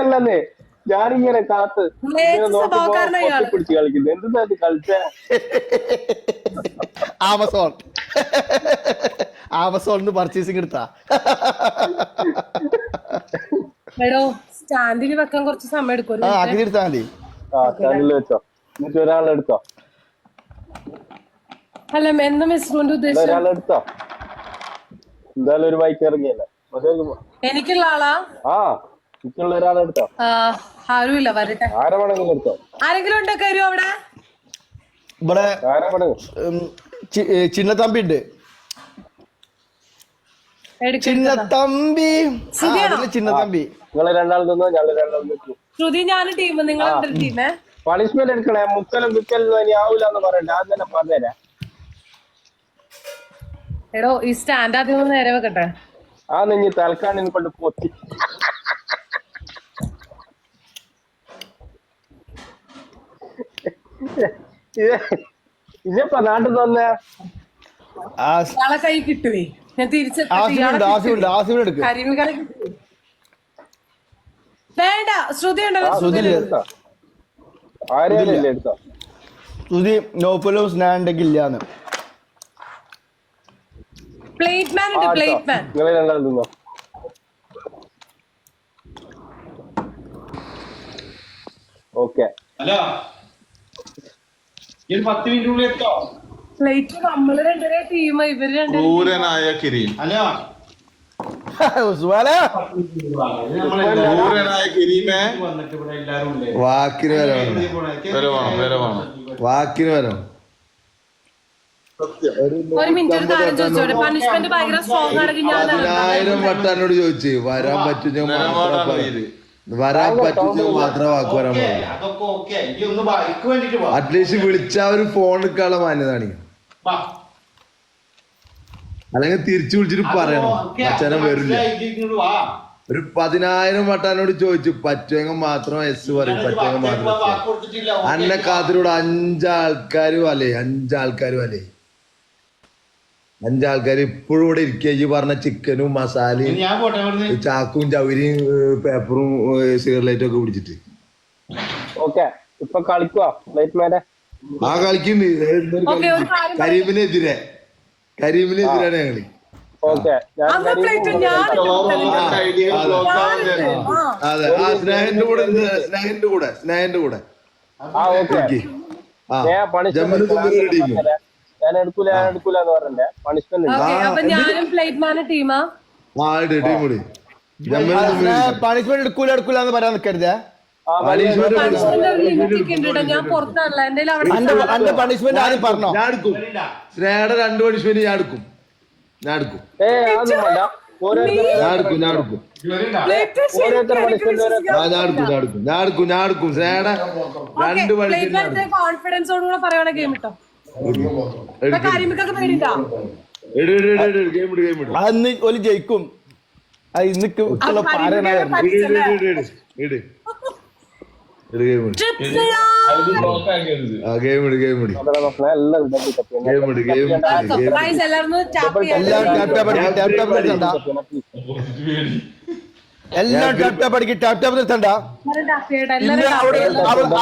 അല്ലെന്നേ ഞാനിങ്ങനെ കാത്ത്. പിടിച്ച് കളിക്കുന്നു. എന്താ കളിച്ച ആമസോൺ. ആമസോണിന്ന് പർച്ചേസിങ് എടുത്താ. എടോ സ്റ്റാൻഡിന് വെക്കാൻ കുറച്ച് സമയം എടുക്കും. എടുത്താ മതി. ആ ചാനലിൽ വെച്ചോ. എന്നിട്ട് ഒരാളെടുത്തോ അല്ല എന്താ മിസ് കൊണ്ട് ഉദ്ദേശിച്ചത് ഒരാളെടുത്തോ എന്തായാലും ഒരു ബൈക്ക് ഇറങ്ങിയല്ലേ? എനിക്കുള്ള ആളാ? ആ. എനിക്കുള്ള ഒരാളെടുത്തോ ആ, ആരുമില്ല വരട്ടെ. ആരെ വേണമെങ്കിലും എടുത്തോ? ആരെങ്കിലും ഉണ്ടോ കയറിയോ അവിടെ? ഇവിടെ ആരെ ഏ, ചിന്നത്തമ്പി ഉണ്ട്. ചിന്നത്തമ്പി. ചിന്നത്തമ്പി. നിങ്ങൾ രണ്ടാൾ നിന്നോ? ഞങ്ങൾ രണ്ടാൾ നിൽക്കും. ശ്രുതി ഞാൻ ടീം നിങ്ങൾ ടീമേ? പണിഷ്മെന്റ് എടുക്കണേ. മുക്കലും വിക്കലും ഇനി ആവൂല എന്ന് പറയണ്ട. അത് തന്നെ പറഞ്ഞുതരാം. എടോ ഈ സ്റ്റാൻഡ് ആദ്യം നേരെ വെക്കട്ടെ. ആ നെഞ്ഞി തൽക്കാലം കൊണ്ട് പൊത്തി. ഇനിയപ്പ നാട്ടിൽ തന്നെ? ആ ഇയാളെ കൈ കിട്ടുവേ. ഞാൻ എടുക്ക്. കരിമികളെ വേണ്ട ശ്രുതി ഉണ്ടല്ലോ ശ്രുതി നോപ്പലും സ്നാൻഡൊക്കെ ഇല്ലാന്ന് പ്ലേറ്റ് മാൻ ഉണ്ട് പ്ലേറ്റ് മാൻ ഓക്കെ. അല്ല പത്ത് എത്തോ? ലൈറ്റ് നമ്മൾ രണ്ടുപേരെ ടീം ഇവർ ക്രൂരനായ കിരീം സുഹാലേ ക്രൂരനായ കിരീമേ വന്നിട്ട് ഇവിടെ എല്ലാരും ഉണ്ട് വാക്കിന് വരവാണ് വേണം. വരെ വേണം വരെ വേണം. വാക്കിന് വരവ്. ഒരു മിനിറ്റ് ഒരു കാര്യം ചോദിച്ചോട്ടെ. പണിഷ്മെന്റ് ഭയങ്കര സ്ട്രോങ് ആണെങ്കിൽ ഞാൻ പതിനായിരം വട്ടം എന്നോട് ചോദിച്ചു. വരാൻ പറ്റും ഇത് വരാൻ പറ്റുന്ന മാത്രം വാക്ക് വരാൻ പാടില്ല. അറ്റ്ലീസ്റ്റ് വിളിച്ചാ ഒരു ഫോൺ എടുക്കാനുള്ള മാന്യത കാണിക്കണം. അല്ലെങ്കിൽ തിരിച്ചു വിളിച്ചിട്ട് പറയണം അച്ഛനെ വരില്ല. ഒരു പതിനായിരം വട്ടാനോട് ചോദിച്ചു പറ്റുമെങ്കിൽ മാത്രം എസ് പറയും പറ്റുമെങ്കിൽ മാത്രം. അന്നെ കാത്തിലൂടെ അഞ്ചാൾക്കാരും അല്ലേ അഞ്ചാൾക്കാരും അല്ലേ അഞ്ചാൾക്കാർ ഇപ്പോഴും ഇവിടെ ഇരിക്കുക ഈ പറഞ്ഞ ചിക്കനും മസാലയും ഇനി ഞാൻ പോട്ടെ ഈ ചാക്കും ചവരിയും പേപ്പറും സിഗരലൈറ്റും ഒക്കെ പിടിച്ചിട്ട് ഓക്കെ ഇപ്പൊ കളിക്കുവാ? ലൈറ്റ് ആ കളിക്കുന്നുണ്ട്. കരീമിനെതിരെ. കരീമിനെതിരാണ് ഞങ്ങൾ. അതെ. ആ. സ്നേഹന്റെ കൂടെ സ്നേഹന്റെ കൂടെ. സ്നേഹന്റെ കൂടെ. ആ ഓക്കെ. ഓക്കെ ആ. ഞാൻ ജമ്മൽ സുന്ദരി ടീം പണിഷ്മെന്റ് ഞാൻ എടുക്കൂല ഞാൻ എടുക്കൂല എന്ന് പറഞ്ഞേ പണിഷ്മെന്റ് അപ്പൊ ഞാനും പ്ലേറ്റ് മാന് ടീമാ. ആ ഇട് ടീം കൂടി പണിഷ്മെന്റ് എടുക്കൂല എടുക്കൂല. എന്ന് പറയാൻ നിൽക്കരുത് അന്റെ പണിഷ്മെന്റ് ആരും പറഞ്ഞോ? ഞാൻ എടുക്കും. സ്നേഹയുടെ രണ്ട് പണിഷ്മെന്റ് ഞാൻ എടുക്കും. ഞാൻ എടുക്കും. ഏ ഞാൻ എടുക്കും ഞാൻ എടുക്കും. ഞാൻ എടുക്കും ഞാൻ എടുക്കും. ഞാൻ എടുക്കും. ഞാൻ സ്നേഹയുടെ രണ്ട് പണിഷ്മെന്റ് കോൺഫിഡൻസോടുകൂടെ പറയണ ഗെയിം കിട്ടോ അന്ന് ഒരു ജയിക്കും ഇന്നിക്ക് എല്ലാം എല്ലാം ടാപ് ടാപ്പ് അടിക്കും. ടാപ് ടാപ്പ് നിർത്തണ്ട എല്ലാം ഇന്ന്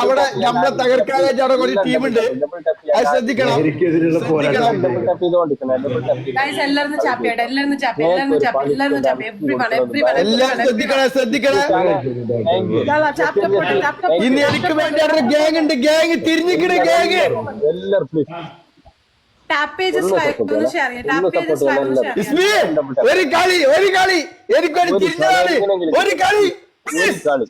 അവിടെ നമ്മളെ തകർക്കാനായിട്ട് അവിടെ ഒരു ടീമുണ്ട് അത് ശ്രദ്ധിക്കണം. എനിക്കെതിരെയുള്ള പോരാട്ടം ടപ്പ് ഗൈസ് എല്ലാവരും ചാപ്പ് ചെയ്യട്ടെ എല്ലാവരും ചാപ്പ് എല്ലാവരും ചാപ്പ് എല്ലാവരും ചാപ്പ് എവ്രി വൺ എവ്രി വൺ എല്ലാം ശ്രദ്ധിക്കണേ ശ്രദ്ധിക്കണേ. ചാപ്പ് ചാപ്പ് ചാപ്പ് ഇന്ന് എനിക്ക് വേണ്ടി അവിടെ ഗ്യാങ് ഉണ്ട് ഗ്യാങ് തിരിഞ്ഞിക്കണ ഗ്യാങ് എല്ലാവരും ഒരു കളി ഒരു കളി. എനിക്കൊരു തിരിഞ്ഞതാണ് ഒരു കളി. ഒരു കളി.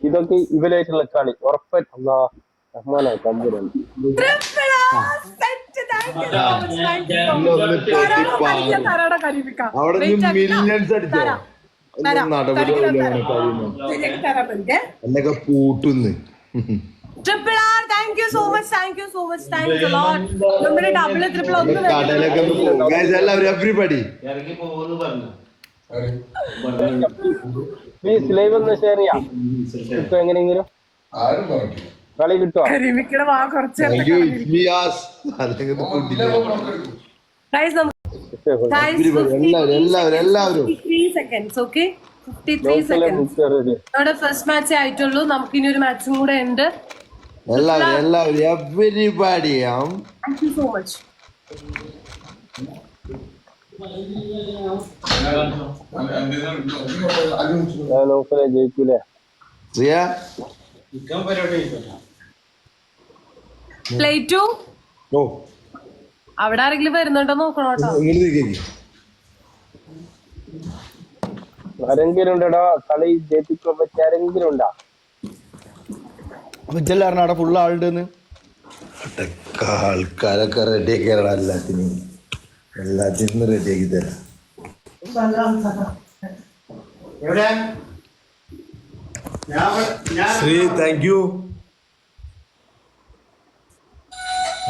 ഇതൊക്കെ ഇവരായിട്ടുള്ള കളി. ഉറപ്പായിട്ടുള്ള റഹ്മാനെ തമ്പുരാൻ അവിടെ മില്യൺസ് അടിച്ചോ? നടപടി എന്നൊക്കെ പൂട്ടുന്ന്. Triple R thank you so much thank you so much thank you lot നമ്മുടെ ഡബിൾ ട്രിപ്പിൾ ഒന്ന് പോകും. Guys, എല്ലാവരും എവരിബഡി ഇറങ്ങി പോകുന്നു പറഞ്ഞു. പ്ലീസ് ലൈവ് ഒന്ന് ഷെയർ ചെയ്യാം. ഇപ്പൊ എങ്ങനെയെങ്കിലും കളി കിട്ടുമോ കരിമിക്കട വാ കുറച്ച്. ഗൈസ് നമുക്ക് എല്ലാവരും എല്ലാവരും three seconds okay fifty three നമ്മുടെ ഫസ്റ്റ് മാച്ചേ ആയിട്ടുള്ളൂ. നമുക്ക് ഇനി ഒരു മാച്ചും കൂടെ ഉണ്ട്. എല്ലാവരും എല്ലാവരും എവരിബഡിയും താങ്ക് യു സോ മച്ച് ജയിക്കൂലേ സിയ പ്ലേ ടു ഓ. അവിടെ ആരെങ്കിലും വരുന്നുണ്ടോ കേക്ക് ആരെങ്കിലും ഉണ്ടോ? കളി ജയിപ്പിക്കാൻ പറ്റിയ ആരെങ്കിലും ഉണ്ടാ? വിജയല്ലായിരുന്നു അവിടെ ഫുള്ള് ആളുണ്ടെന്ന് ആൾക്കാരൊക്കെ റെഡിയാക്കി തരാം എല്ലാത്തിനും. എല്ലാത്തിനും റെഡിയാക്കി തരാം. ശ്രീ താങ്ക് യു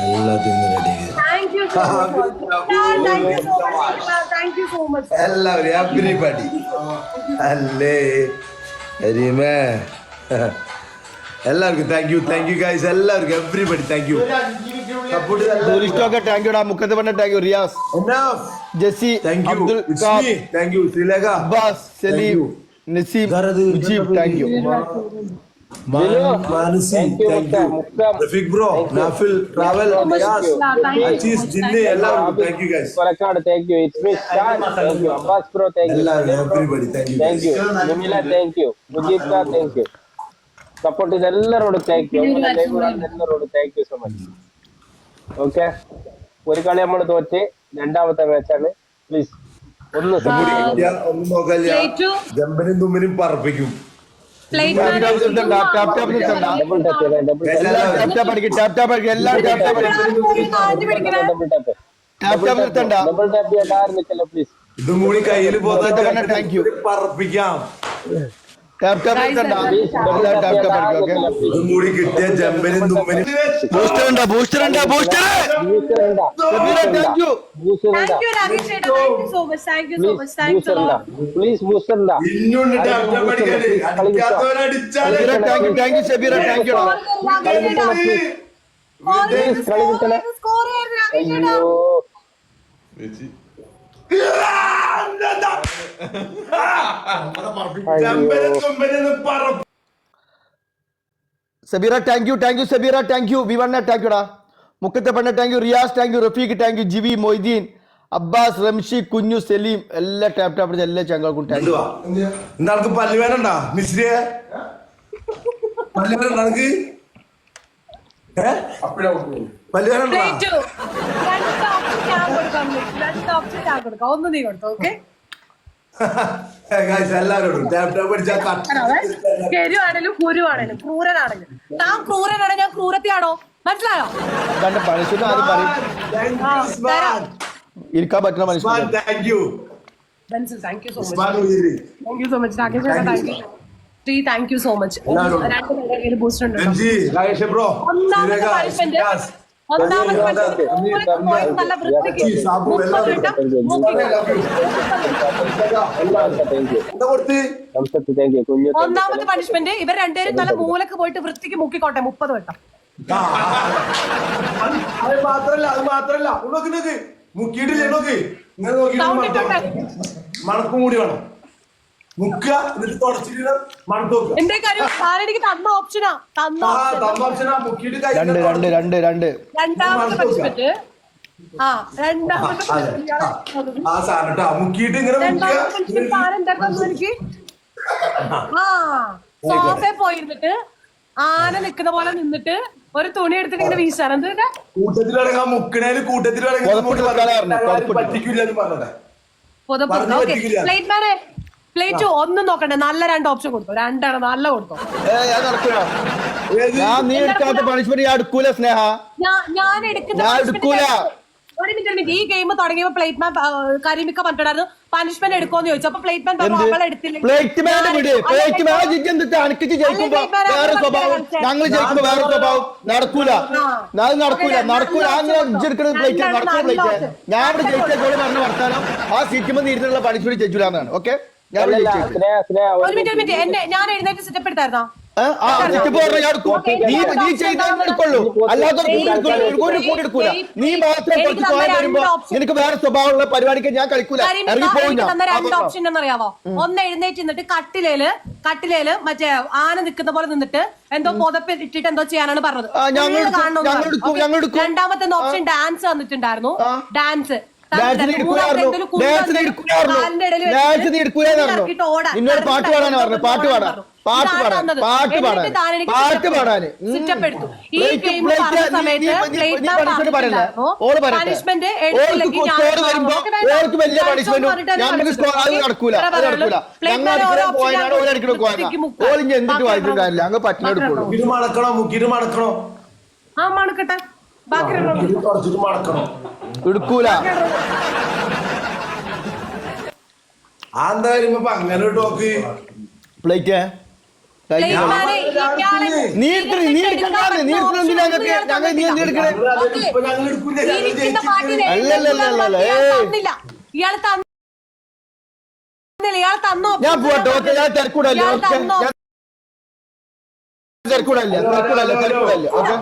എല്ലാത്തിനും റെഡിയാക്കി എല്ലാവരും എവരിബഡി അല്ലേ? അരിമേ എല്ലാവർക്കും thank you thank you guys എല്ലാവർക്കും എവരിബഡി താങ്ക് യു സപ്പോർട്ട് ടൂറിസ്റ്റൊക്കെ താങ്ക് യുടാ മുക്കത്ത് പറഞ്ഞ thank you Riyas Jessy thank you Abdul it's കാബ് me thank you Sreelekha Abbas Saleem you. Naseem ഇതാരത്? Mujeeb thank you Manasi Thank you, thank you Mukkam. Rafeeq bro Nafil travel Riyas അച്ചീസ് ജിന്നെ എല്ലാവർക്കും thank you guys Kolakkad thank you it's me star thank you Abbas bro thank you എല്ലാവരും everybody thank you thank you Nimila thank you Mujeeb കാ thank you support ചെയ്ത എല്ലാവരോടും thank you എല്ലാവരോടും thank you so much okay ഒരു കളി നമ്മൾ തോറ്റ് രണ്ടാമത്തെ മാച്ചാണ് പ്ലീസ് ഒന്ന് ടു ജമ്പനും തുമ്മിനും പറപ്പിക്കും. Plate. Double double double double please ഇതും കൂടി കയ്യിൽ പോകാൻ thank you. പറപ്പിക്കാം. Tap tap tap tap okay കൂടി കിട്ടിയ ജമ്പനും തുമ്മനും. ബൂസ്റ്റർ ഉണ്ടോ? ബൂസ്റ്റർ ഉണ്ടോ? ബൂസ്റ്റർ പ്ലീസ് ചേട്ടാ. അയ്യോ. Sabira thank you thank you Sabira thank you വിവണ്ണ thank യുടാ മുക്കത്തെ പെണ്ണ thank you Riyas thank you Rafeeq thank you ജിവി Moideen Abbas Ramshi കുഞ്ഞു സലീം എല്ലാ ടാപ്പ് ടാപ്പ് എല്ലാ ചങ്ങൾക്കും താങ്ക് യു എന്താൾക്ക് പല്ലുവേനുണ്ടാ മിശ്രിയെ പല്ലുവേനുണ്ടാ നിനക്ക്? പല്ലുവേനുണ്ടോ പ്ലേറ്റ് ഒന്ന് നീ കൊടുത്തു ഓക്കെ എല്ലാവരോടും ടാപ്പ് ടാപ്പ് അടിച്ചാൽ കട്ട് കരുവാണേലും ക്രൂരനാണേലും. താൻ ക്രൂരനാണോ? ഞാൻ ക്രൂരത്തിയാണോ മനസ്സിലായോ. ഇരിക്കാൻ പറ്റുന്ന മനുഷ്യൻ thank you thank you so much thank you so much Rakesh thank you Sree thank you so much രണ്ട് പേരുടെ കയ്യിൽ ബൂസ്റ്റർ ഉണ്ട് ഒന്നാമത്തെ പണിഷ്മെന്റ് ഒന്നാമത്തെ പണിഷ്മെന്റ് നല്ല വൃത്തിക്ക് ഒന്നാമത്തെ പണിഷ്മെന്റ് ഇവർ രണ്ടുപേരും നല്ല മൂലക്ക് പോയിട്ട് വൃത്തിക്ക് മുക്കിക്കോട്ടെ. മുപ്പത് വട്ടം. അത് മാത്രല്ല അത് മാത്രല്ല. നോക്ക് നോക്ക് മുക്കിയിട്ടില്ലേ നോക്ക് ഇങ്ങനെ നോക്കിയിട്ട് മണക്കും കൂടി വേണം. എന്നിട്ട് തുടച്ചിട്ട് എന്റെ കാര്യം? സാറെനിക്ക് തന്ന ഓപ്ഷനാ തന്ന ആ തന്ന തമ്പാംശന മുക്കിയിട്ട് കൈ രണ്ട് രണ്ട് രണ്ട് രണ്ട്. രണ്ടാമത്തെ പണിഷ്മെന്റ് ആ രണ്ടാമത്തെ. ആ സാധനം കേട്ടോ മുക്കിയിട്ട് ഇങ്ങനെ രണ്ടാമത്തെ പണിഷ്മെന്റ് ആരെന്താക്കുന്നു എനിക്ക് ആ. സോഫയിൽ പോയിരുന്നിട്ട് ആന നിക്കുന്ന പോലെ നിന്നിട്ട് ഒരു തുണി എടുത്തിട്ട് ഇങ്ങനെ വീശാൻ എന്താ കൂട്ടത്തിൽ കൂട്ടത്തിലടങ്ങാൻ മുക്കണേൽ വെക്കാനായിരുന്നു, പറ്റിക്കില്ല പുതപ്പ് ഓക്കെ. പ്ലേറ്റ് മാനെ പ്ലേറ്റ് ഒന്നും നോക്കണ്ട? നല്ല രണ്ട് ഓപ്ഷൻ കൊടുത്തു? രണ്ടാണ് നല്ല കൊടുത്തു? ഞാൻ നീ എടുക്കാത്ത പണിഷ്മെന്റ് ഞാൻ എടുക്കൂല സ്നേഹ. ഞാൻ ഞാൻ എടുക്കുന്ന ഞാൻ punishment എടുക്കൂല. ഒരു മിനിറ്റ് ഒരു മിനിറ്റ് ഈ ഗെയിം തുടങ്ങിയപ്പോ പ്ലേറ്റ് മാൻ കരിമിക്ക പറഞ്ഞിട്ടുണ്ടായിരുന്നു പണിഷ്മെന്റ് എടുക്കോന്ന് ചോദിച്ചു. അപ്പൊ പ്ലേറ്റ് മാൻ പറഞ്ഞു എടുത്തില്ല. പ്ലേറ്റ് മാൻ വിട്. പ്ലേറ്റ് മാൻ ജിജ്ജെന്തിട്ട് അനക്കിച്ച് ജയിക്കുമ്പോ വേറെ സ്വഭാവം ഞങ്ങൾ ജയിക്കുമ്പോ വേറെ സ്വഭാവം. നടക്കൂല. അത് നടക്കൂല. നടക്കൂല. പ്ലേറ്റ് ഞാൻ ഇവിടെ ജയിച്ച പറഞ്ഞ വർത്താനം. ആ സീറ്റുമ്പോൾ ഇരുന്നുള്ള പണിഷ്മെന്റ് ജയിച്ചില്ല എന്നാണ് ഓക്കെ ഞാൻ എഴുന്നേറ്റ് സെറ്റപ്പ് എടുത്തായിരുന്നോ നീ നീ ചെയ്താൽ എടുക്കുള്ളൂ. അല്ലാത്തവർ കൂടി എടുക്കൂല. ഒരു കൂടി എടുക്കൂല. നീ മാത്രം കുറച്ച് പോയാൽ വരുമ്പോ നിനക്ക് വേറെ സ്വഭാവമുള്ള പരിപാടിക്ക് ഞാൻ കളിക്കൂല. ഓപ്ഷൻ എന്നറിയാവോ? ഒന്ന് എഴുന്നേറ്റ് നിന്നിട്ട് കട്ടിലേൽ കട്ടിലേൽ മറ്റേ ആന നിൽക്കുന്ന പോലെ നിന്നിട്ട് എന്തോ പുതപ്പ് ഇട്ടിട്ട് എന്തോ ചെയ്യാനാണ് പറഞ്ഞത്. രണ്ടാമത്തെ ഓപ്ഷൻ ഡാൻസ് വന്നിട്ടുണ്ടായിരുന്നു. ഡാൻസ് നിന്നോട് പാട്ട് പാടാൻ പറഞ്ഞു പാട്ട് പാടാൻ. പാട്ട് പാടാൻ. പാട്ട് പാടാൻ. പാട്ട് പാടാൻ. ഓൾക്ക് വലിയ പണിഷ്മെന്റും ഞങ്ങൾക്ക് സ്കോർ അത് നടക്കൂല. അത് നടക്കൂല. ഞങ്ങൾ ഓളിഞ്ഞ് എന്തിട്ട് വായിക്കും കാര്യമില്ല അങ്ങ് പറ്റിനെടുക്കുള്ളൂ ആ മണക്കട്ടെ എടുക്കൂല. അങ്ങനെ ടോക്ക്. പ്ലേറ്റ്. നീ എടുക്കണ നീ എടുക്കണ്ടാന്ന് നീ എടുക്കണ എന്തിനാ ഞങ്ങൾക്ക് ഞങ്ങൾ നീ എന്ത് എടുക്കണേ? തന്നോ ഞാൻ പോട്ടെ ഓക്കെ ഞാൻ തിരക്കൂടല്ലേ ഓക്കെ. തിരക്കൂടല്ലേ തിരക്കൂടല്ലേ തിരക്കൂടല്ലേ ഓക്കെ.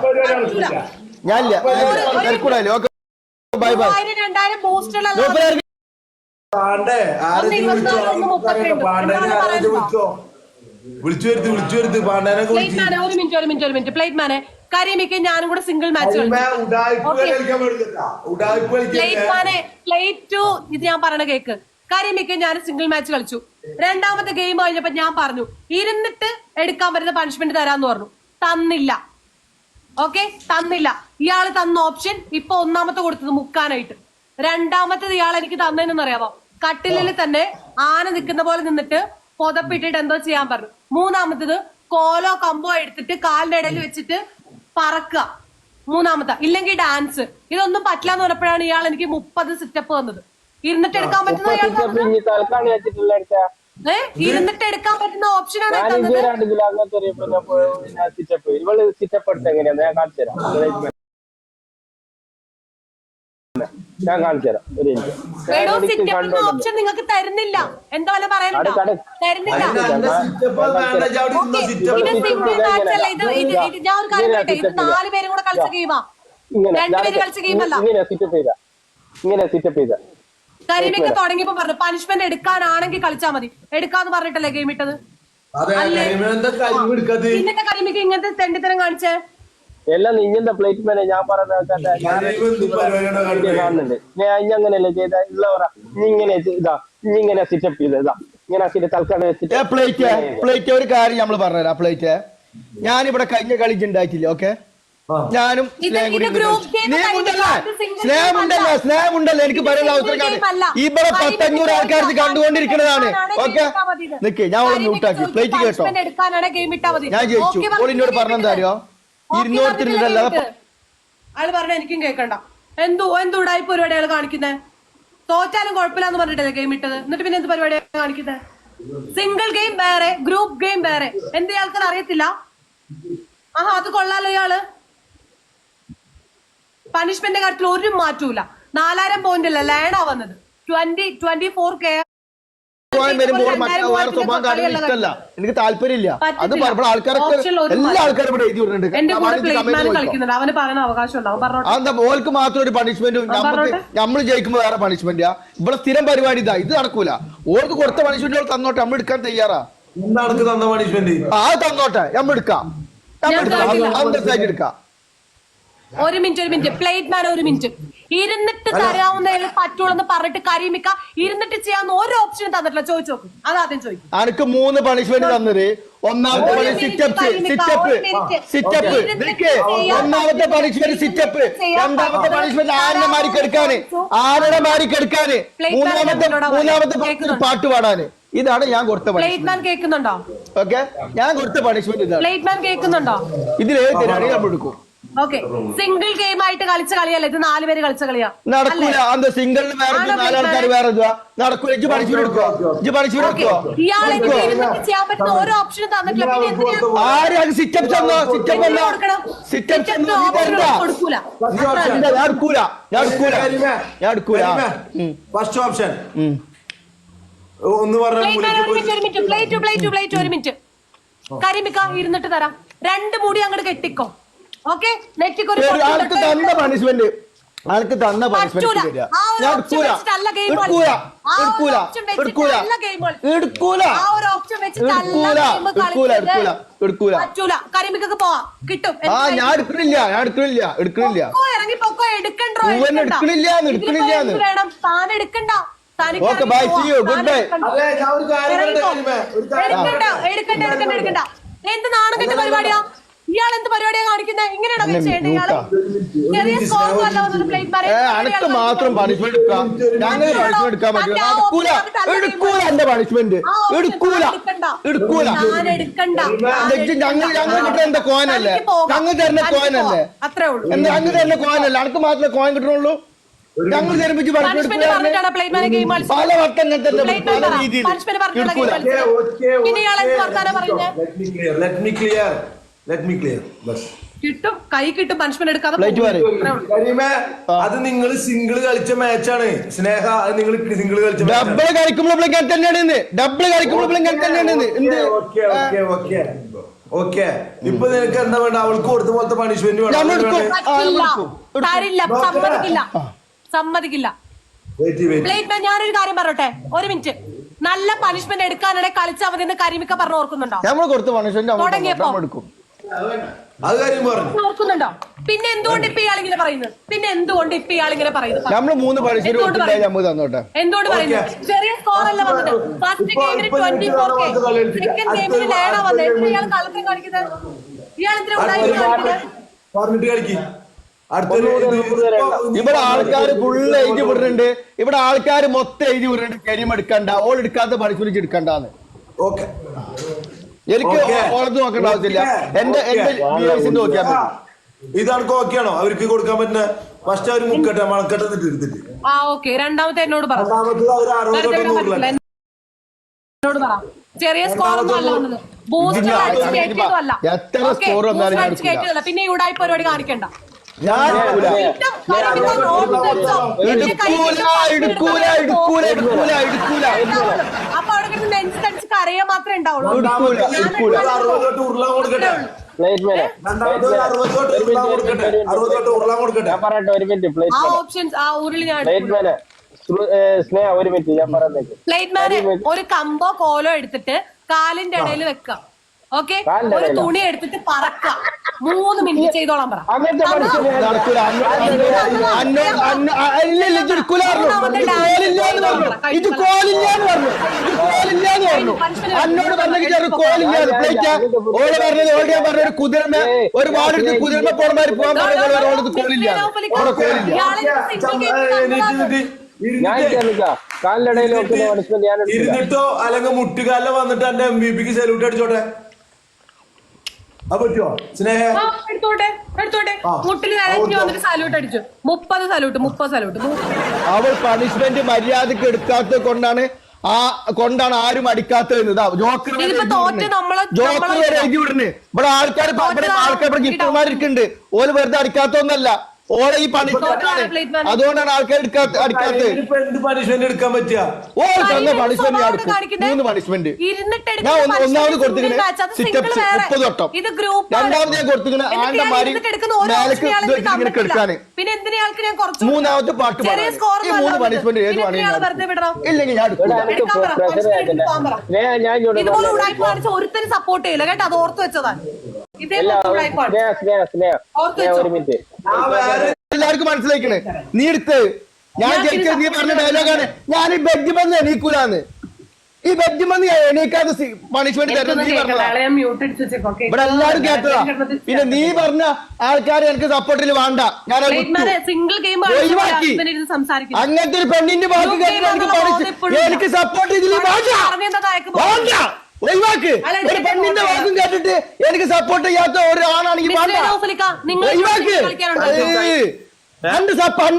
ഞാനില്ല. തിരക്കൂടല്ലേ ഓക്കെ. Bye bye. മൂവായിരം രണ്ടായിരം ബൂസ്റ്റർ പാണ്ടേ ആരെ ഒന്ന് വിളിച്ചോ? ഒന്ന് മുപ്പത്തിരണ്ട്. പാണ്ടേനെ ആരെ പറയുന്നത്? വിളിച്ചോ? വിളിച്ചു വരുത്ത് വിളിച്ചു വരുത്ത് പാണ്ടേനെ പ്ലേറ്റ് വിളിച്ചു മാനെ ഒരു മിനിറ്റ് ഒരു മിനിറ്റ് ഒരു മിനിറ്റ് പ്ലേറ്റ് മാനെ. കരീമിക്ക് ഞാനും കൂടെ സിംഗിൾ മാച്ച് ഉടായ്പ Okay. കളിക്കാൻ പാടില്ല ഉടായ്പ പ്ലേറ്റ് കളിക്കാൻ മാനെ പ്ലേറ്റ് ടു ഇത് ഞാൻ പറഞ്ഞ കേക്ക്. കരീമിക്ക് ഞാൻ സിംഗിൾ മാച്ച് കളിച്ചു. രണ്ടാമത്തെ ഗെയിം കഴിഞ്ഞപ്പോ ഞാൻ പറഞ്ഞു ഇരുന്നിട്ട് എടുക്കാൻ പറ്റുന്ന പണിഷ്മെന്റ് തരാന്ന് പറഞ്ഞു. തന്നില്ല. ഓക്കെ? തന്നില്ല. ഇയാൾ തന്ന ഓപ്ഷൻ ഇപ്പൊ ഒന്നാമത്തെ കൊടുത്തത് മുക്കാനായിട്ട്. രണ്ടാമത്തത് ഇയാൾ എനിക്ക് തന്നതെന്ന് അറിയാമോ കട്ടിലിൽ തന്നെ ആന നിൽക്കുന്ന പോലെ നിന്നിട്ട് പുതപ്പിട്ടിട്ട് എന്തോ ചെയ്യാൻ പറഞ്ഞു. മൂന്നാമത്തത് കോലോ കമ്പോ എടുത്തിട്ട് കാലിന്റെ ഇടയിൽ വെച്ചിട്ട് പറക്കുക. മൂന്നാമത്തെ ഇല്ലെങ്കിൽ ഡാൻസ് ഇതൊന്നും പറ്റില്ല എന്ന് പറഞ്ഞപ്പോഴാണ് ഇയാൾ എനിക്ക് മുപ്പത് സിറ്റപ്പ് തന്നത്. ഇരുന്നിട്ട് എടുക്കാൻ പറ്റുന്ന ഇയാൾ ഏ? ഇരുന്നിട്ട് എടുക്കാൻ പറ്റുന്ന ഓപ്ഷനാണ് ആണ് തന്നത്? സിറ്റപ്പ് എടുത്ത് എങ്ങനെയാ? ഞാൻ കാണിച്ചു തരാം. Arrangement. ഞാൻ കാണിച്ചു തരാം ഒരു മിനിറ്റ് ഓപ്ഷൻ നിങ്ങൾക്ക് തരുന്നില്ല. എന്താ പറയാനുണ്ടോ. തരുന്നില്ല. സിറ്റപ്പ് ഇത് മാച്ച് അല്ല ഇത് ഇത് ഇത് ഞാൻ ഒരു കാര്യം പറയട്ടെ. ഇത് നാല് പേരും കൂടെ കളിച്ച ഗെയിമാ. ഇങ്ങനെ രണ്ടുപേര് കളിച്ച ഗെയിമല്ല. ഇങ്ങനെ സിറ്റപ്പ് ചെയ്ത. ഇങ്ങനെ സിറ്റപ്പ് ചെയ്ത. കരിമിക്ക് തുടങ്ങിയപ്പോ പറഞ്ഞു പണിഷ്മെന്റ് എടുക്കാനാണെങ്കിൽ കളിച്ചാ മതി. എടുക്കാന്ന് പറഞ്ഞിട്ടല്ലേ ഗെയിം ഇട്ടത്? എടുക്കാത് ഇന്നത്തെ കരിമിക്ക് ഇങ്ങനത്തെ തെണ്ടിത്തരം കാണിച്ചേ? എല്ലാം ഇങ്ങനത്തെ പ്ലേറ്റ് മേലെ ഞാൻ പരിപാടിയാണോ കാണുന്നുണ്ട്. ഞാൻ ഇനി അങ്ങനെയല്ലേ ചെയ്ത? ഉള്ളവരാ ഇനി ഇങ്ങനെ ഇതാ. ഇനി ഇങ്ങനെ സിറ്റപ്പ് ചെയ്ത്. ഇതാ. ഇങ്ങനെ ആക്കിയിട്ട് തൽക്കാലം പ്ലേറ്റ് പ്ലേറ്റ് ഒരു കാര്യം നമ്മൾ പറഞ്ഞുതരാം. പ്ലേറ്റ് ഞാനിവിടെ കഴിഞ്ഞ കളി ഉണ്ടായിട്ടില്ല? ഓക്കെ? ഞാനും സ്നേഹം ഉണ്ടല്ലോ. സ്നേഹം ഉണ്ടല്ലോ. എനിക്ക് പറയുന്ന പറയാനുള്ള അവസരം ഇവിടെ പത്തഞ്ഞൂറ് ആൾക്കാർ കണ്ടുകൊണ്ടിരിക്കുന്നതാണ്. ഓക്കെ? നിക്ക്. ഞാൻ മ്യൂട്ടാക്കി പ്ലേറ്റ് കേട്ടോ. ഞാൻ ജയിച്ചു. ഓൾ എന്നോട് പറഞ്ഞെന്താ അറിയോ? ഇട്ട്. ആൾ പറഞ്ഞ എനിക്കും കേൾക്കണ്ട എന്തോ എന്തോ ഉടായ്പ അയാൾ കാണിക്കുന്നത് തോറ്റാലും കുഴപ്പമില്ലാന്ന് പറഞ്ഞിട്ടല്ലേ ഗെയിം ഇട്ടത്? എന്നിട്ട് പിന്നെ എന്ത് പരിപാടി കാണിക്കുന്നത് സിംഗിൾ ഗെയിം വേറെ ഗ്രൂപ്പ് ഗെയിം വേറെ. എന്ത് ആൾക്കാർ അറിയത്തില്ല? ആഹാ അത് കൊള്ളാലോ ഇയാൾ. പണിഷ്മെന്റ് കാര്യത്തിൽ ഒരു മാറ്റൂല നാലായിരം പോയിന്റ് അല്ല ലേണാ വന്നത്. ട്വന്റി ട്വന്റി ഫോർ കെ പോകാൻ വരുമ്പോൾ മറ്റേ വേറെ സ്വഭാവം കാര്യം ഇഷ്ടമല്ല എനിക്ക് താല്പര്യമില്ല. അത് പറഞ്ഞ ആൾക്കാരൊക്കെ എല്ലാ ആൾക്കാരും ഇവിടെ എഴുതി വിടുന്നുണ്ട് അവന് അവകാശം അതെന്താ ഓൾക്ക് മാത്രം ഒരു പണിഷ്മെന്റും. നമ്മൾ ജയിക്കുമ്പോൾ വേറെ പണിഷ്മെന്റ് ഇവിടെ സ്ഥിരം പരിപാടി ഇതാ. ഇത് നടക്കൂല. ഓൾക്ക് കൊടുത്ത പണിഷ്മെന്റ് തന്നോട്ടെ. നമ്മൾ എടുക്കാൻ തയ്യാറാ. എന്താണ് തന്ന പണിഷ്മെന്റ് ആ തന്നോട്ടെ. നമ്മൾ എടുക്കാം. നമ്മൾ. എടുക്കാം. ഒരു മിനിറ്റ് ഒരു മിനിറ്റ്. പ്ലേറ്റ് മാൻ ഒരു മിനിറ്റ്. ഇരുന്നിട്ട് തരാവുന്ന പറ്റുള്ളൂ പറഞ്ഞിട്ട് കരിമിക്ക ഇരുന്നിട്ട് ചെയ്യാവുന്ന ഒരു ഓപ്ഷൻ തന്നിട്ടില്ല. ചോദിച്ചു. നോക്കും ആദ്യം ചോദിക്കും. അനക്ക് മൂന്ന് പണിഷ്മെന്റ് തന്നത്. ഒന്നാമത്തെ പണി സിറ്റപ്പ് ഒന്നാമത്തെ പണിഷ്മെന്റ് സിറ്റപ്പ് രണ്ടാമത്തെ പണിഷ്മെന്റ് ആരുടെ മാറി ആരുടെ കെടുക്കാന് ചോദിച്ചു. ആനനെ മാറി കെടുക്കാന് മൂന്നാമത്തെ മൂന്നാമത്തെ. പണിഷ്മെന്റ് പാട്ട് പാടാന്. ഇതാണ് ഞാൻ കൊടുത്ത പണിഷ്മെന്റ് ഓക്കെ ഞാൻ കൊടുത്ത പണിഷ്മെന്റ് ഇതാണ്. ഇതിൽ ഏത് തരാണെങ്കിൽ നമ്മൾ എടുക്കും. ഓക്കെ. സിംഗിൾ ഗെയിം ആയിട്ട് കളിച്ച കളിയല്ല ഇത് നാല് പേര് കളിച്ച കളിയാ. നടക്കൂല. അന്ത സിംഗിളിന് വേറെ ആണോ നാലാൾക്കാർ വേറെ നടക്കൂല. ഇജ്ജ് ഇജ്ജ് ഇയാൾ എനിക്ക്? ചെയ്യാൻ പറ്റുന്ന ഓരോ ഓപ്ഷനും തന്നിട്ടില്ല. സിറ്റപ്പ് തന്നോ? സിറ്റപ്പ് അല്ല സിറ്റപ്പ് തന്നോ? കൊടുക്കൂല. ഇല്ല, ഞാൻ എടുക്കൂല. ഞാൻ എടുക്കൂല. ഞാൻ എടുക്കൂല. ഫസ്റ്റ് ഓപ്ഷൻ ഒന്ന് പറഞ്ഞു ഒരു മിനിറ്റ് കരിമിക്ക ഇരുന്നിട്ട് തരാം. രണ്ട് മുടി അങ്ങോട്ട് കെട്ടിക്കോ. ഓക്കെ ആൾക്ക് തന്ന പണിഷ്മെന്റ് ആൾക്ക് തന്ന പണിഷ്മെന്റ്. തരിക ഞാൻ എടുക്കൂല. എടുക്കൂല. എടുക്കൂല. എടുക്കൂല. എടുക്കൂല. എടുക്കൂല. എടുക്കൂല. എടുക്കൂല. പറ്റൂല. കരിമിക്കൊക്കെ പോവാം. കിട്ടും. ആ ഞാൻ എടുക്കണില്ല. ഞാൻ എടുക്കണില്ല. എടുക്കണില്ല. പൊക്കോ, ഇറങ്ങി പൊക്കോ എടുക്കണ്ടോ വേണം? താൻ എടുക്കണ്ട. തനിക്ക് ബൈ ഇറങ്ങി യു ഗുഡ് ബൈ. എടുക്കണ്ട. എടുക്കണ്ട എടുക്കണ്ട എടുക്കണ്ട എടുക്കണ്ട. എന്ത് നാണം കെട്ട പരിപാടിയാ? ഇയാൾ എന്ത് പരിപാടിയാ കാണിക്കുന്നത് ഇങ്ങനെയാണോ ചെയ്യേണ്ടത് ഇയാൾ? ചെറിയ സ്കോർ അല്ല വന്നത് പ്ലേറ്റ് അനക്ക് മാത്രം പണിഷ്മെന്റ് എടുക്കാം. ഞങ്ങൾ പണിഷ്മെന്റ് എടുക്കാൻ പറ്റില്ല. എടുക്കൂല. എടുക്കൂല എന്റെ പണിഷ്മെന്റ് എടുക്കൂല. എടുക്കൂല. ഞാൻ എടുക്കണ്ട. എന്നിട്ട് ഞങ്ങൾ ഞങ്ങൾ കിട്ടുന്ന എന്താ കോയിനല്ലേ ഞങ്ങൾ തരുന്ന കോയിനല്ലേ അത്രേ ഉള്ളൂ. ഞങ്ങൾ തരുന്ന കോയിനല്ലേ അനക്ക് മാത്രമേ കോയിൻ കിട്ടണുള്ളൂ? ഞങ്ങൾ ഗെയിം പല വട്ടം രീതിയിൽ ലെറ്റ് മീ ക്ലിയർ ബസ് കിട്ടും കൈ കിട്ടും പണിഷ്മെന്റ് എടുക്കാതെ പ്ലേറ്റ് പോകും. കരീമേ അത് നിങ്ങൾ സിംഗിൾ കളിച്ച മാച്ചാണ് സ്നേഹ അത് നിങ്ങൾ സിംഗിൾ കളിച്ച ഡബിൾ കളിക്കുമ്പോഴും ഇങ്ങനെ തന്നെയാണ് ഇന്ന്. ഡബിൾ കളിക്കുമ്പോൾ ഇങ്ങനെ തന്നെയാണ് ഇന്ന്. എന്ത്? ഓക്കെ ഓക്കെ ഓക്കെ ഓക്കെ ഇപ്പൊ നിനക്ക് എന്താ വേണ്ട അവൾക്ക് കൊടുത്ത പോലത്തെ പണിഷ്മെന്റ് നമ്മൾ എടുക്കും. വേണം ആ, പറ്റില്ല. എടുക്കും. എടുക്കും. തരില്ല സമ്മതിക്കില്ല. സമ്മതിക്കില്ല. വെയിറ്റ് വെയിറ്റ് പ്ലേറ്റ് മാൻ ഞാനൊരു കാര്യം പറയട്ടെ ഒരു മിനിറ്റ് നല്ല പണിഷ്മെന്റ് എടുക്കാനിടെ കളിച്ചാൽ മതി എന്ന് കരിമിക്ക പറഞ്ഞു ഓർക്കുന്നുണ്ടോ? നമ്മൾ കൊടുത്ത പണിഷ്മെന്റ് തുടങ്ങിയപ്പോ. നമ്മൾ എടുക്കും. അത് കാര്യം പറഞ്ഞു. ഓർക്കുന്നുണ്ടോ? പിന്നെ എന്തുകൊണ്ട് ഇപ്പൊ ഇയാളിങ്ങനെ പറയുന്നത്? പിന്നെ എന്തുകൊണ്ട് ഇപ്പൊ ഇയാളിങ്ങനെ പറയുന്നത്? നമ്മൾ മൂന്ന് പണിഷ്മെന്റ് എന്തുകൊണ്ട് കൊടുത്തിട്ടായി നമ്മൾ തന്നോട്ടെ. എന്തുകൊണ്ട് പറയുന്നത്. ചെറിയ സ്കോർ അല്ല വന്നത്? ഫസ്റ്റ് ഗെയിമിന് ട്വന്റി ഫോർ കെ. സെക്കൻഡ് ഗെയിമിന് ലേണ വന്നത്. എന്തിനാ ഇയാൾ കളത്തിൽ കാണിക്കുന്നത് ഇയാൾ എന്തിനാ അടുത്തൊരു കാണിക്കുന്നത് പറഞ്ഞിട്ട് കളിക്ക്. അടുത്തൊരു ഇത് ഇവിടെ ആൾക്കാർ ഫുള്ള് എഴുതി വിടുന്നുണ്ട്. ഇവിടെ ആൾക്കാർ മൊത്തം എഴുതി വിടുന്നുണ്ട്. കരിമെടുക്കണ്ട എടുക്കണ്ട. ഓൾ എടുക്കാത്ത പണിഷ്മെന്റ് എടുക്കണ്ടാന്ന്. ഓക്കെ. എനിക്ക് കോളേജ് നോക്കേണ്ട ആവശ്യമില്ല. എന്റെ എന്റെ നോക്കിയാൽ മതി. ഇതാണ് ഓക്കെയാണോ അവർക്ക് കൊടുക്കാൻ പറ്റുന്ന ഫസ്റ്റ് അവർ മുക്കട്ടെ മണക്കട്ടെ എന്നിട്ട് എടുത്തിട്ട്. ആ ഓക്കെ രണ്ടാമത്തെ എന്നോട് പറ. രണ്ടാമത്തത് അവർ അറുപത് നൂറിലാണ് എന്നോട് പറ. ചെറിയ സ്കോർ ഒന്നും അല്ല വന്നത്. ബൂസ്റ്റർ അടിച്ച് കയറ്റിയതല്ല പിന്നെ ഈ ഉടായ്പ പരിപാടി കാണിക്കണ്ട. ഞാൻ എടുക്കൂല. എടുക്കൂല എടുക്കൂല എടുക്കൂല. അപ്പൊ അവിടെ കിടന്ന് കരയാൻ മാത്രമേ ഉണ്ടാവുള്ളൂ. ഞാൻ പറയട്ടെ ഒരു മിനിറ്റ് ആ ഓപ്ഷൻസ് ആ ഉരുളി ഞാൻ സ്നേഹ ഒരു മിനിറ്റ് ഞാൻ മാന് ഒരു കമ്പോ കോലോ എടുത്തിട്ട് കാലിന്റെ ഇടയിൽ വെക്കാം. ഓക്കെ ഒരു തുണി എടുത്തിട്ട് പറക്ക മൂന്ന് മിനിറ്റ് ചെയ്തോളാം പറ ഇത് പറഞ്ഞു ഇത് കോലില്ലാന്ന് പറഞ്ഞു ഇത് കോലില്ലാന്ന് പറഞ്ഞു കോലില്ലാന്ന് പ്ലേറ്റ് ഓൾ പറഞ്ഞത് ഓടി ഞാൻ പറഞ്ഞ ഒരു കുതിരമ ഒരു വാടെടുത്ത് കുതിരമ പോണമാര് പോകാൻ പറഞ്ഞ ഓളത് കോലില്ല ഓളെ കോലില്ല ഞാൻ കാലിനിടയിൽ പണിഷ്മെന്റ് ഞാൻ ഇരുന്നിട്ടോ അല്ലെങ്കിൽ മുട്ടുകാലിൽ വന്നിട്ട് എന്റെ എം ബി പിക്ക് സല്യൂട്ട് അടിച്ചോട്ടെ എടുത്തോട്ടെ. മുട്ടിൽ നനഞ്ഞു വന്നിട്ട് സല്യൂട്ട് അടിച്ചു. മുപ്പത് സല്യൂട്ട് മുപ്പത് സല്യൂട്ട് അവൾ പണിഷ്മെന്റ് മര്യാദയ്ക്ക് എടുക്കാത്തത് കൊണ്ടാണ് ആ കൊണ്ടാണ് ആരും അടിക്കാത്തത്. ജോക്കർ എഴുതി തോറ്റ് വിടുന്നു. നമ്മൾ ജോക്കർ നമ്മൾ വരെ എഴുതി വിടുന്നു. ഇവിടെ ആൾക്കാർ ആൾക്കാർ ഇവിടെ ഗിഫ്റ്റുമാരിക്കുന്നുണ്ട് ഓൽ വെറുതെ അടിക്കാത്തൊന്നല്ല ഓളെ ഈ പണിഷ്മെന്റ്. അതുകൊണ്ടാണ് ആൾക്കാർ അടിക്കാത്തത് പണിഷ്മെന്റ് എടുക്കാൻ പറ്റുക ഓൾ തന്ന പണിഷ്മെന്റ് എടുക്കും. മൂന്ന് പണിഷ്മെന്റ് ഇരുന്നിട്ട് ഞാൻ ഒന്നാമത് കൊടുത്തിങ്ങനെ single match, അത് സിറ്റ് single അപ്സ് വേറെ. മുപ്പത് വട്ടം. രണ്ടാമത് ഞാൻ കൊടുത്തിങ്ങനെ ആണ്ട മാരി മേലേക്ക് ഇങ്ങനെ കെടുക്കാന്. മൂന്നാമത്തെ പാട്ട് ഈ മൂന്ന് പണിഷ്മെന്റ് ഏത് വിടണം? ഇല്ലെങ്കിൽ ഞാൻ ഞാൻ ഒരുത്തരും സപ്പോർട്ട് ചെയ്യില്ല. കേട്ടോ അത് ഓർത്ത് വെച്ചതാണ് എല്ലാവർക്കും മനസ്സിലാക്കണേ നീ എടുത്ത്. ഞാൻ ഞാൻ നീ പറഞ്ഞ ഡയലോഗാണ് ഞാൻ ഈ ബെഡ് വന്ന് എണീക്കൂലാന്ന്. ഈ ബെഡ് വന്ന് എണീക്കാതെ പണിഷ്മെന്റ് തരുന്നത് നീ പറഞ്ഞതാ. മ്യൂട്ട് അടിച്ചു വെച്ചേക്കോ ഇവിടെ എല്ലാവരും കേട്ടതാ. പിന്നെ നീ പറഞ്ഞ ആൾക്കാർ എനിക്ക് സപ്പോർട്ടിൽ വേണ്ട. ഞാൻ സിംഗിൾ ഗെയിം ഒഴിവാക്കി. അങ്ങനത്തെ ഒരു പെണ്ണിന്റെ വാക്ക് കേട്ടിട്ട് എനിക്ക് സപ്പോർട്ട് ചെയ്തില്ല? വേണ്ട. ഒഴിവാക്ക് ഒരു പെണ്ണിന്റെ വാക്കും കേട്ടിട്ട് എനിക്ക് സപ്പോർട്ട് ചെയ്യാത്ത ഒരു ആണാണെങ്കിൽ ഒഴിവാക്ക് സപ്പോർട്ട്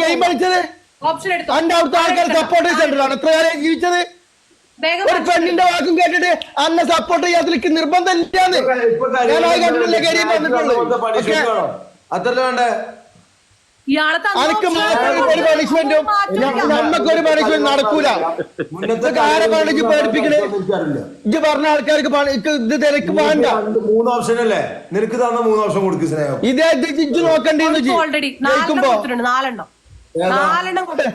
ഗെയിം കളിച്ചത് അവിടുത്തെ ആൾക്കാർ സപ്പോർട്ട് സെന്ററാണ് എത്ര കാലം ജീവിച്ചത് ഒരു പെണ്ണിന്റെ വാക്കും കേട്ടിട്ട് അന്നെ സപ്പോർട്ട് ചെയ്യാത്ത നിർബന്ധം ഇല്ലാന്ന് ഞാൻ കണ്ടിട്ടില്ല വന്നിട്ടുള്ളൂ അത്രല്ലേ വേണ്ടേ ഇയാളെ തന്ന? അനക്ക് മാത്രം ഒരു പണിഷ്മെന്റും. നമ്മക്കൊരു പണിഷ്മെന്റ് നടക്കൂല. മുന്നത്തെ ഇതൊക്കെ ആരെ കോളേജ് പേടിപ്പിക്കണേ? ഇത് ഇജ്ജ് പറഞ്ഞ ആൾക്കാർക്ക് പണി- ഇക്ക് ഇത് തിരക്ക് വേണ്ട. മൂന്ന് ഓപ്ഷൻ അല്ലേ? നിനക്ക് തന്ന മൂന്ന് ഓപ്ഷൻ കൊടുക്ക് സ്നേഹം. ഇതേ ഇത് ഇജ്ജ് നോക്കണ്ടേന്ന് ഇജ്ജ്? ഓൾറെഡി നാലെണ്ണം ജയിക്കുമ്പോ കൊടുത്തിട്ടുണ്ട് നാലെണ്ണം. നാലെണ്ണം കൊടുത്തു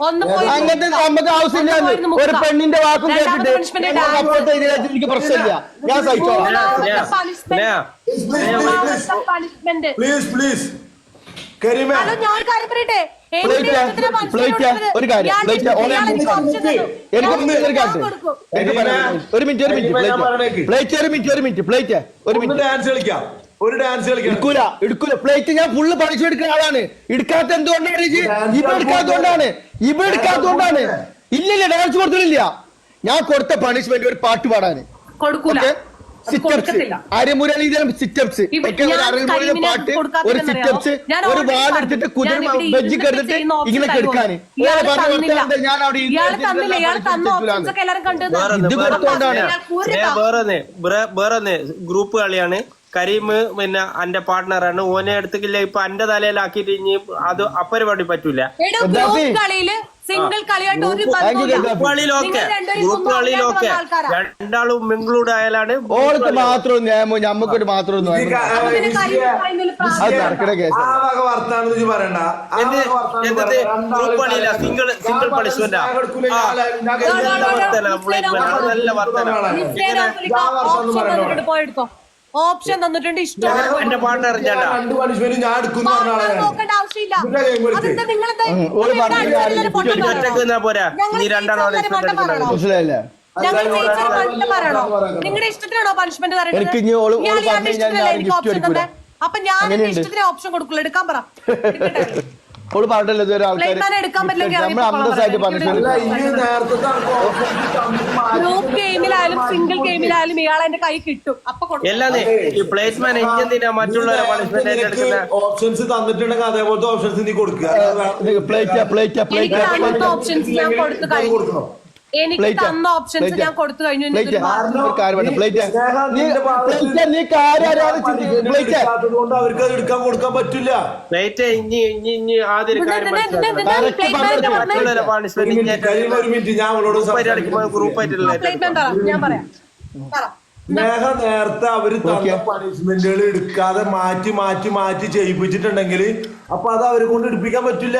ഒന്ന് പോയി അങ്ങനത്തെ നമുക്ക് ആവശ്യമില്ല. ഒന്ന്. ഒരു പെണ്ണിന്റെ വാക്കും രണ്ടാമത്തെ കേട്ടിട്ട് punishment എന്നെ dance. support ചെയ്തതിനകത്ത് എനിക്ക് പ്രശ്നമില്ല. ഞാൻ സഹിച്ചോളാം. മൂന്നാമത്തെ punishment. മൂന്നാമത്തെ punishment. പ്ലീസ് പ്ലീസ് കരിമ. ഹലോ ഞാൻ കാര്യം പറയട്ടെ? ഒരു കാര്യം, ഒരു മിനിറ്റ് ഒരു മിനിറ്റ് പ്ലേറ്റ് പ്ലേറ്റ് ഒരു മിനിറ്റ് ഒരു മിനിറ്റ് പ്ലേറ്റ് ഒരു മിനിറ്റ്. ഡാൻസ് കളിക്കാം. ഒരു ഡാൻസ് കളിക്കാം. എടുക്കൂല എടുക്കൂല. പ്ലേറ്റ് ഞാൻ ഫുള്ള് പഠിച്ചു എടുക്കുന്ന ആളാണ്. എടുക്കാത്ത എന്തുകൊണ്ടാണ്? ഇവ എടുക്കാത്തോണ്ടാണ് ഇവ എടുക്കാത്തോണ്ടാണ് ഇല്ലില്ല ഡാൻസ് കൊടുത്തിട്ടില്ല. ഞാൻ കൊടുത്ത പണിഷ്മെന്റ് ഒരു പാട്ട് പാടാന്. കൊടുക്കൂല. സിറ്റപ്സ് പാട്ട് ഒരു? സിറ്റപ്സ് ഒരു കുതിര കെടുത്തിട്ട് ഇങ്ങനെ? കെടുക്കാന്. ഞാൻ അവിടെ ഇരുന്ന് ഇയാൾ തന്നില്ല. ഇയാൾ തന്ന. ഓപ്ഷൻസ് ഒക്കെ എല്ലാരും കണ്ടു ഇത് കൊടുത്തോണ്ടാണ്. വേറെ വേറൊന്ന് ഗ്രൂപ്പ് കളിയാണ്. കരീം പിന്നെ എന്റെ പാർട്ട്ണറാണ് ഓനെ എടുത്തില്ല ഇപ്പൊ എന്റെ തലയിലാക്കിട്ട് ഇനി അത് അപ്പരിപാടി പറ്റൂല. സിംഗിൾ കളിയായിട്ട് ഒരു. കളിയിലൊക്കെ. രണ്ടാളും ആയാലാണ് ഓൾക്ക് മാത്രം നിയമം ഞമ്മക്കൊരു മാത്രം സിംഗിൾ സിംഗിൾ പണിഷ്മെന്റാ നല്ല. വർത്തന. ഓപ്ഷൻ തന്നിട്ടുണ്ട് ഇഷ്ടം. എന്റെ രണ്ട് പണിഷ്മെന്റ് ഞാൻ എടുക്കുന്നു പറഞ്ഞ ആളാണ് നോക്കേണ്ട ആവശ്യമില്ല. അതെന്താ നിങ്ങൾ? ഒറ്റയ്ക്ക് പോരാ. നീ? മനസ്സിലായില്ലേ. നിങ്ങളുടെ ഇഷ്ടത്തിനാണോ പണിഷ്മെന്റ് തരേണ്ടത്? അപ്പൊ ഞാൻ. ഇഷ്ടത്തിന് ഓപ്ഷൻ കൊടുക്കുള്ളൂ. എടുക്കാൻ പറ. എടുക്കട്ടെ. പറഞ്ഞിട്ടില്ല പറഞ്ഞല്ലോ ഇതുവരെ ആൾക്കാർ നമ്മൾ അന്തസ്സായിട്ട് ഗ്രൂപ്പ് ഗെയിമിലായാലും സിംഗിൾ ഗെയിമിലായാലും ഇയാൾ എന്റെ കൈ കിട്ടും. അപ്പൊ ഓപ്ഷൻസ് തന്നിട്ടുണ്ടെങ്കിൽ അതേപോലത്തെ ഓപ്ഷൻസ് നീ കൊടുക്കുക. പ്ലേറ്റ് പ്ലേറ്റ് പ്ലേറ്റ് ഓപ്ഷൻസ് ഞാൻ കൊടുത്തു കഴിഞ്ഞു. കൊടുക്കണോ? എനിക്ക്. തന്ന ഓപ്ഷൻസ്. ഞാൻ കൊടുത്തു കഴിഞ്ഞു അവർക്ക് എടുക്കാൻ കൊടുക്കാൻ പറ്റില്ല. ഒരു മിനിറ്റ് ഞാൻ അവളോട് ഗ്രൂപ്പായിട്ടുള്ള ഞാൻ പറയാം. പറ. സ്നേഹ നേരത്തെ അവർ തന്ന പണിഷ്മെന്റുകൾ എടുക്കാതെ മാറ്റി മാറ്റി മാറ്റി ചെയ്യിപ്പിച്ചിട്ടുണ്ടെങ്കിൽ അപ്പൊ അത് അവരെ കൊണ്ട് എടുപ്പിക്കാൻ പറ്റില്ല.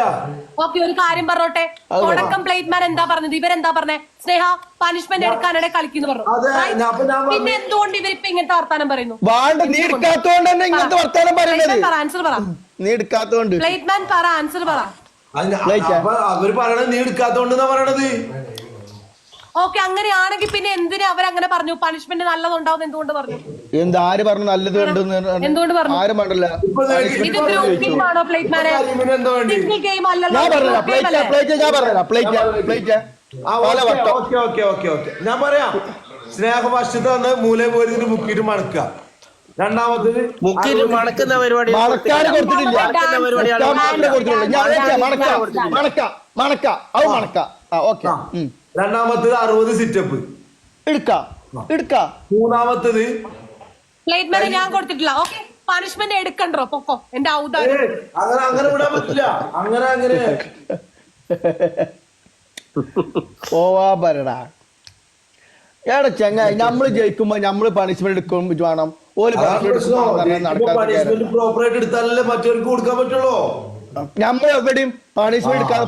ഓക്കെ ഒരു കാര്യം പറഞ്ഞോട്ടെ? തുടക്കം പ്ലേറ്റ് മാൻ എന്താ പറഞ്ഞത്? ഇവരെന്താ പറഞ്ഞേ? സ്നേഹ പണിഷ്മെന്റ് എടുക്കാനാണ് കളിക്കുന്നു പറഞ്ഞു. അതെ, Right? ഞാൻ- പിന്നെ എന്തുകൊണ്ട് ഇവരിപ്പോ ഇങ്ങനത്തെ വർത്താനം പറയുന്നു? വാണ്ട നീ എടുക്കാത്തോണ്ട് തന്നെ ഇങ്ങനത്തെ വർത്താനം ആൻസർ പറ നീ എടുക്കാത്തോണ്ട്. പ്ലേറ്റ് മാൻ പറ ആൻസർ പറ. അവർ പറയണത് നീ എടുക്കാത്തോണ്ട് പറയണത്? ഓക്കെ അങ്ങനെയാണെങ്കിൽ പിന്നെ എന്തിനാ അവരങ്ങനെ പറഞ്ഞു? പണിഷ്മെന്റ് നല്ലതുണ്ടാവും എന്തുകൊണ്ട് പറഞ്ഞു? എന്ത് ആര് പറഞ്ഞു നല്ലത് എന്തുകൊണ്ട് പറഞ്ഞു? ആരും പറഞ്ഞില്ല. ഇത് ഗ്രൂപ്പ് ഗെയിം ആണോ പ്ലേറ്റ് മാനെ കരിമീന് എന്താ സിംഗിൾ ഗെയിം അല്ലല്ലോ ഞാൻ പറഞ്ഞില്ല പ്ലേറ്റ് പ്ലേറ്റ് ഞാൻ പറഞ്ഞില്ല പ്ലേറ്റ് പ്ലേറ്റ് ആ, പല ഓക്കേ, വട്ടം. Okay okay okay okay. ഞാൻ പറയാം. വന്ന് മൂലം പോയിട്ട് മുക്കിയിട്ട് മണക്കുക. രണ്ടാമത്തത് മണക്കുന്ന പരിപാടി മണക്കാന് കൊടുത്തിട്ടില്ല. മണക്ക മണക്ക മണക്ക അത് മണക്ക. ആ ഓക്കെ. രണ്ടാമത്തത് അറുപത് സിറ്റപ്പ് എടുക്ക. എടുക്ക. മൂന്നാമത്തത് ഞാൻ കൊടുത്തിട്ടില്ല. ഓക്കെ പണിഷ്മെന്റ് എടുക്കണ്ടോ? പൊക്കോ എന്റെ ഔദാര്യം. ഏയ്, അങ്ങനെ അങ്ങനെ വിടാൻ പറ്റില്ല. അങ്ങനെ അങ്ങനെ. പോവാ പറടാ എടാ ചെങ്ങായി നമ്മൾ ജയിക്കുമ്പോ നമ്മൾ പണിഷ്മെന്റ് എടുക്കുമ്പോ വേണം. ഓൽ പണിഷ്മെന്റ് പ്രോപ്പറായിട്ട് എടുത്താലല്ലേ മറ്റവർക്ക് കൊടുക്കാൻ പറ്റുള്ളൂ. നമ്മൾ എവിടെയും പണിഷ്മെന്റ് എടുക്കാതെ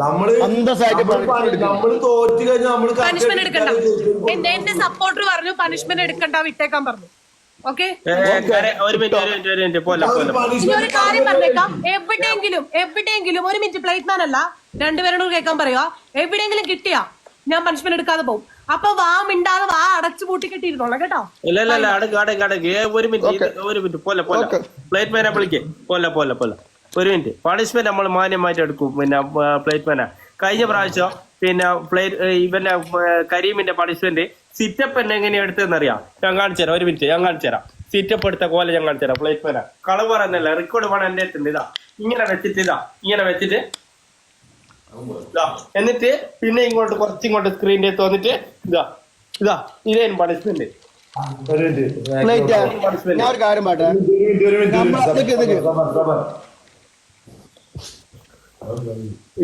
നമ്മൾ അന്തസ്സായിട്ട് നമ്മൾ തോറ്റു കഴിഞ്ഞാൽ നമ്മൾ പണിഷ്മെന്റ് എടുക്കണ്ട. എന്റെ എന്റെ സപ്പോർട്ടർ പറഞ്ഞു പണിഷ്മെന്റ് എടുക്കണ്ട വിട്ടേക്കാൻ പറഞ്ഞു. ഓക്കെ ഒരു കാര്യം പറഞ്ഞേക്കാം. എവിടെയെങ്കിലും എവിടെയെങ്കിലും ഒരു മിനിറ്റ് പ്ലേറ്റ് മാൻ അല്ല രണ്ടുപേരോട് കേൾക്കാൻ പറയുക. എവിടെയെങ്കിലും കിട്ടിയാ ഞാൻ പണിഷ്മെന്റ് എടുക്കാതെ പോകും അപ്പൊ വാ മിണ്ടാതെ വാ അടച്ചു പൂട്ടി കെട്ടിയിരുന്നോളാം കേട്ടോ. ഇല്ല ഇല്ല ഇല്ല അടക്ക് അടക്ക് അടക്ക് ഒരു മിനിറ്റ് ഒരു മിനിറ്റ് പോലെ പോലെ. പ്ലേറ്റ് മാനെ വിളിക്കേ. പോലെ പോലെ പോലെ. ഒരു മിനിറ്റ് പണിഷ്മെന്റ് നമ്മൾ മാന്യമായിട്ട് എടുക്കും. പിന്നെ പ്ലേറ്റ് മാന കഴിഞ്ഞ പ്രാവശ്യം പിന്നെ പ്ലേറ്റ് ഇവന്റെ കരീമിന്റെ പണിഷ്മെന്റ് സിറ്റപ്പ് എന്നെ എങ്ങനെയാ എടുത്തതെന്നറിയാം? ഞാൻ കാണിച്ചു തരാം. ഒരു മിനിറ്റ് ഞാൻ കാണിച്ചു തരാം. സിറ്റപ്പ് എടുത്ത പോലെ ഞാൻ കാണിച്ചു തരാം പ്ലേറ്റ് മാന കളവ് പറയുന്നില്ല റെക്കോർഡ് പണം എന്റെ അടുത്തുണ്ട്. ഇതാ. ഇങ്ങനെ വെച്ചിട്ട് ഇതാ. ഇങ്ങനെ വെച്ചിട്ട് ഇതാ. എന്നിട്ട് പിന്നെ ഇങ്ങോട്ട് കുറച്ചിങ്ങോട്ട് സ്ക്രീനിന്റെ അടുത്ത് വന്നിട്ട് ഇതാ. ഇതാ. ഇതേനും പണിഷ്മെന്റ് ഒരു മിനിറ്റ് പ്ലേറ്റ് ഞാൻ ഒരു കാര്യം പാട്ടെ ഒരു മിനിറ്റ് ഒരു മിനിറ്റ് നമ്മ- നിക്ക് നിക്ക്. സബർ, സബർ.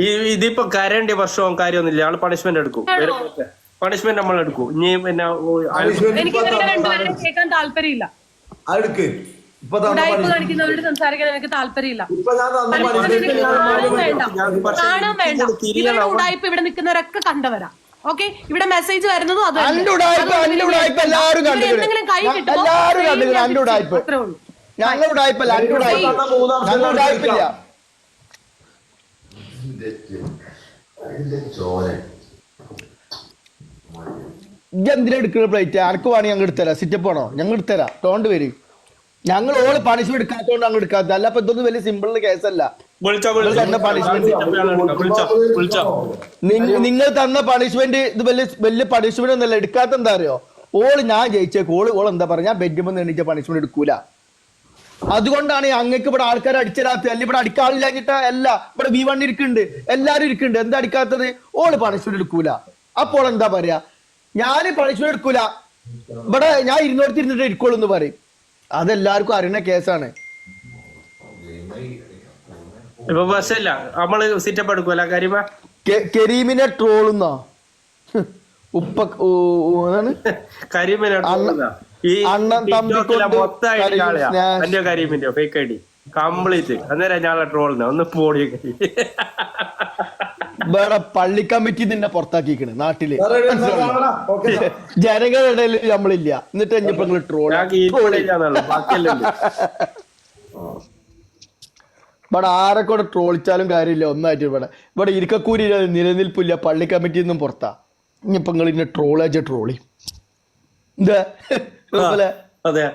ഈ ഇതിപ്പോ കരണ്ടി വർഷവും കാര്യമൊന്നുമില്ല ആൾ പണിഷ്മെന്റ് എടുക്കും. പണിഷ്മെന്റ് നമ്മൾ എടുക്കും. ഇനി പിന്നെ കേൾക്കാൻ താല്പര്യമില്ല. കാണിക്കുന്നവരോട് സംസാരിക്കാൻ എനിക്ക് താല്പര്യമില്ല. കാണാൻ വേണ്ട. ഇവരുടെ ഉടായ്പ ഇവിടെ നിൽക്കുന്നവരൊക്കെ കണ്ടവരാ. ഓക്കെ? ഇവിടെ മെസ്സേജ് വരുന്നതും അത് എന്തെങ്കിലും കൈ കിട്ടുമോ? എല്ലാവരും കൈ കണ്ടിട്ടുണ്ട്. ഞാൻ അന്റെ ഉടായ്പ. ഞങ്ങളുടെ ഉടായ്പ. മൂന്നാം ഉടായ്പില്ല. ഇജ്ജ് എന്തിനാ എടുക്കുന്ന പ്ലേറ്റ് ആർക്ക് വേണമെങ്കിൽ ഞങ്ങൾ എടുത്തരാ സിറ്റപ്പ് ആണോ ഞങ്ങൾ എടുത്തരാ ടോണ്ട് വരും. ഞങ്ങൾ ഓൾ പണിഷ്മെന്റ് എടുക്കാത്തോണ്ട് അങ്ങ് എടുക്കാത്ത അല്ല അപ്പൊ ഇതൊന്നും വലിയ സിമ്പിൾ കേസല്ല നിങ്ങൾ തന്ന പണിഷ്മെന്റ് ഇത് വലിയ വലിയ പണിഷ്മെന്റ് ഒന്നല്ല എടുക്കാത്ത എന്താ അറിയോ? ഓൾ ഞാൻ ജയിച്ചേക്ക്. ഓൾ ഓൾ എന്താ പറയാ ഞാൻ ബെഡ്റൂമിൽ എണീച്ച പണിഷ്മെന്റ് എടുക്കൂല. അതുകൊണ്ടാണ് അങ്ങക്ക് ഇവിടെ ആൾക്കാർ അടിച്ചരാത്തത്. അല്ല ഇവിടെ അടിക്കാളില്ലാഞ്ഞിട്ടാ അല്ല ഇവിടെ വി വൺ ഇരിക്കുന്നുണ്ട്. എല്ലാരും ഇരിക്കുന്നുണ്ട്. എന്താ അടിക്കാത്തത്? ഓൾ പണിഷ്മെന്റ് എടുക്കൂല. അപ്പോൾ എന്താ പറയാ? ഞാൻ പണിഷ്മെന്റ് എടുക്കൂല. ഇവിടെ ഞാൻ ഇരുന്നോടത്ത് ഇരുന്നിട്ട് ഇരിക്കുള്ളൂ എന്ന് പറയും. അതെല്ലാവർക്കും അറിയുന്ന കേസാണ്. ഇപ്പൊ ബസ്സല്ല നമ്മൾ സിറ്റപ്പ് എടുക്കൂല. കരിമ? കരീമിനെ ട്രോളുന്നോ ഉപ്പ കരീമിനെ ഈ അണ്ണൻ. കരീമിന്റെ ഫേക്ക് കംപ്ലീറ്റ് അന്നേരം ഞാളെ ട്രോളിനെ ഒന്ന് പോടി വേറെ പള്ളി കമ്മിറ്റി നിന്നെ പുറത്താക്കിക്കണ് നാട്ടിൽ. ജനങ്ങളുടെ നമ്മളില്ല. എന്നിട്ട് ഇനിയിപ്പോ നിങ്ങൾ ട്രോൾ ഇവിടെ ആരെ കൂടെ ട്രോളിച്ചാലും കാര്യമില്ല. ഒന്നായിട്ട് ഇവിടെ. ഇവിടെ ഇരിക്കക്കൂരി നിലനിൽപ്പില്ല. പള്ളി കമ്മിറ്റി നിന്നും പുറത്താ. ഇനിയിപ്പോ നിങ്ങൾ ഇന്നെ അയച്ച ട്രോളി എന്താ? അതെ